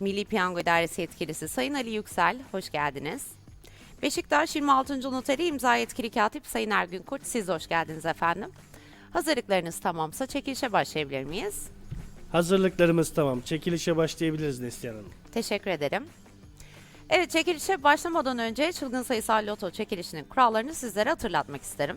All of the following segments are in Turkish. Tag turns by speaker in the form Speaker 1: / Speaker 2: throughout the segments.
Speaker 1: Milli Piyango İdaresi Yetkilisi Sayın Ali Yüksel, hoş geldiniz. Beşiktaş 26. Noteri İmza Yetkili Katip Sayın Ergün Kurt, siz hoş geldiniz efendim. Hazırlıklarınız tamamsa çekilişe başlayabilir miyiz?
Speaker 2: Hazırlıklarımız tamam. Çekilişe başlayabiliriz Neslihan Hanım.
Speaker 1: Teşekkür ederim. Evet çekilişe başlamadan önce çılgın sayısal loto çekilişinin kurallarını sizlere hatırlatmak isterim.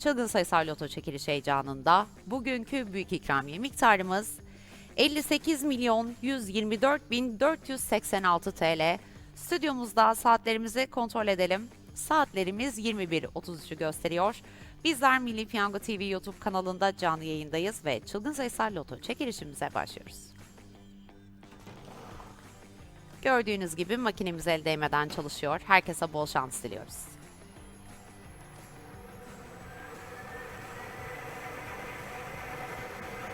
Speaker 1: Çılgın sayısal loto çekiliş heyecanında bugünkü büyük ikramiye miktarımız 58 milyon 124 bin 486 TL. Stüdyomuzda saatlerimizi kontrol edelim. Saatlerimiz 21.33'ü gösteriyor. Bizler Milli Piyango TV YouTube kanalında canlı yayındayız ve çılgın sayısal loto çekilişimize başlıyoruz. Gördüğünüz gibi makinemiz el değmeden çalışıyor. Herkese bol şans diliyoruz.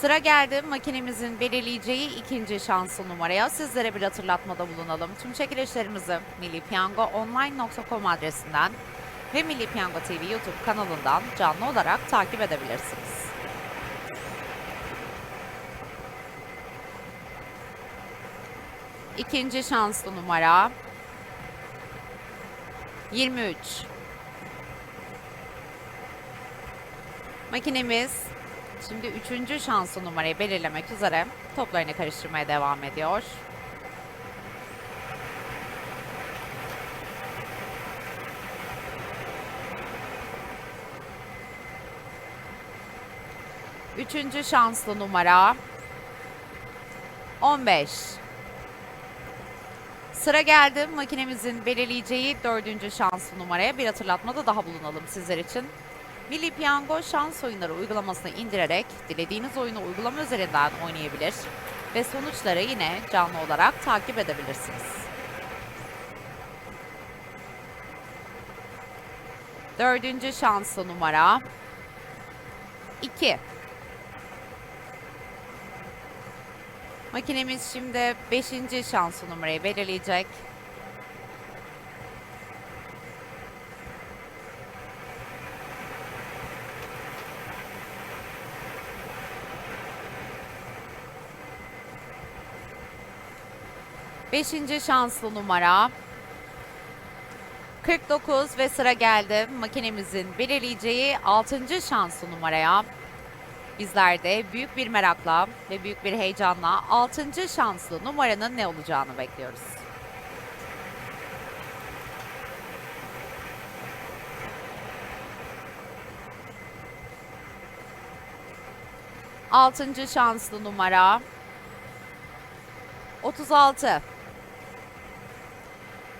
Speaker 1: Sıra geldi makinemizin belirleyeceği ikinci şanslı numaraya. Sizlere bir hatırlatmada bulunalım. Tüm çekilişlerimizi millipiyangoonline.com adresinden ve Milli Piyango TV YouTube kanalından canlı olarak takip edebilirsiniz. İkinci şanslı numara 23. Makinemiz Şimdi üçüncü şanslı numarayı belirlemek üzere toplarını karıştırmaya devam ediyor. Üçüncü şanslı numara 15. Sıra geldi makinemizin belirleyeceği dördüncü şanslı numaraya bir hatırlatmada daha bulunalım sizler için. Milli Piyango şans oyunları uygulamasını indirerek dilediğiniz oyunu uygulama üzerinden oynayabilir ve sonuçları yine canlı olarak takip edebilirsiniz. Dördüncü şanslı numara 2. Makinemiz şimdi beşinci şanslı numarayı belirleyecek. Beşinci şanslı numara 49 ve sıra geldi makinemizin belirleyeceği 6. şanslı numaraya. Bizler de büyük bir merakla ve büyük bir heyecanla 6. şanslı numaranın ne olacağını bekliyoruz. Altıncı şanslı numara 36.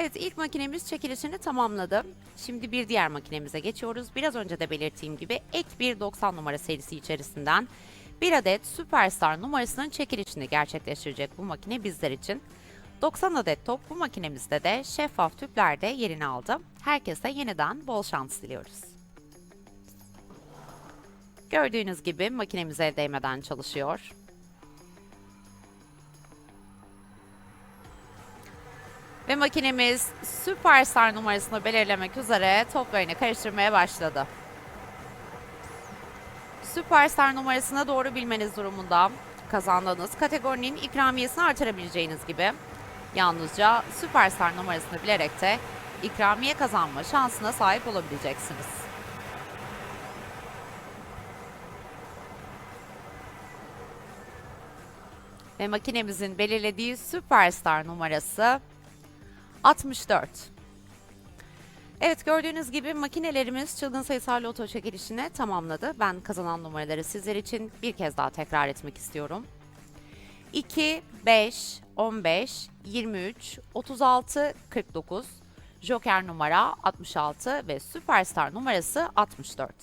Speaker 1: Evet ilk makinemiz çekilişini tamamladı. Şimdi bir diğer makinemize geçiyoruz. Biraz önce de belirttiğim gibi ek bir 90 numara serisi içerisinden bir adet Superstar numarasının çekilişini gerçekleştirecek bu makine bizler için. 90 adet top bu makinemizde de şeffaf tüplerde yerini aldı. Herkese yeniden bol şans diliyoruz. Gördüğünüz gibi makinemiz el değmeden çalışıyor. Ve makinemiz Superstar numarasını belirlemek üzere toplarını karıştırmaya başladı. Superstar numarasına doğru bilmeniz durumunda kazandığınız kategorinin ikramiyesini artırabileceğiniz gibi yalnızca Superstar numarasını bilerek de ikramiye kazanma şansına sahip olabileceksiniz. Ve makinemizin belirlediği Superstar numarası 64. Evet gördüğünüz gibi makinelerimiz çılgın sayısal loto çekilişini tamamladı. Ben kazanan numaraları sizler için bir kez daha tekrar etmek istiyorum. 2, 5, 15, 23, 36, 49, Joker numara 66 ve Superstar numarası 64.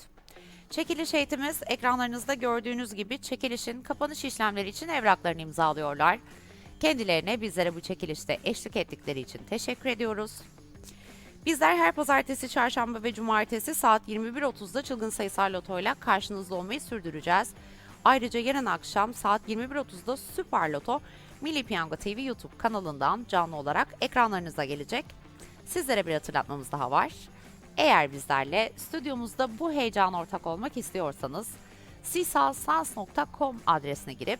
Speaker 1: Çekiliş heyetimiz ekranlarınızda gördüğünüz gibi çekilişin kapanış işlemleri için evraklarını imzalıyorlar. Kendilerine bizlere bu çekilişte eşlik ettikleri için teşekkür ediyoruz. Bizler her pazartesi, çarşamba ve cumartesi saat 21.30'da çılgın sayısal lotoyla karşınızda olmayı sürdüreceğiz. Ayrıca yarın akşam saat 21.30'da Süper Loto Milli Piyango TV YouTube kanalından canlı olarak ekranlarınıza gelecek. Sizlere bir hatırlatmamız daha var. Eğer bizlerle stüdyomuzda bu heyecana ortak olmak istiyorsanız sisalsans.com adresine girip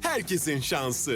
Speaker 3: herkesin şansı.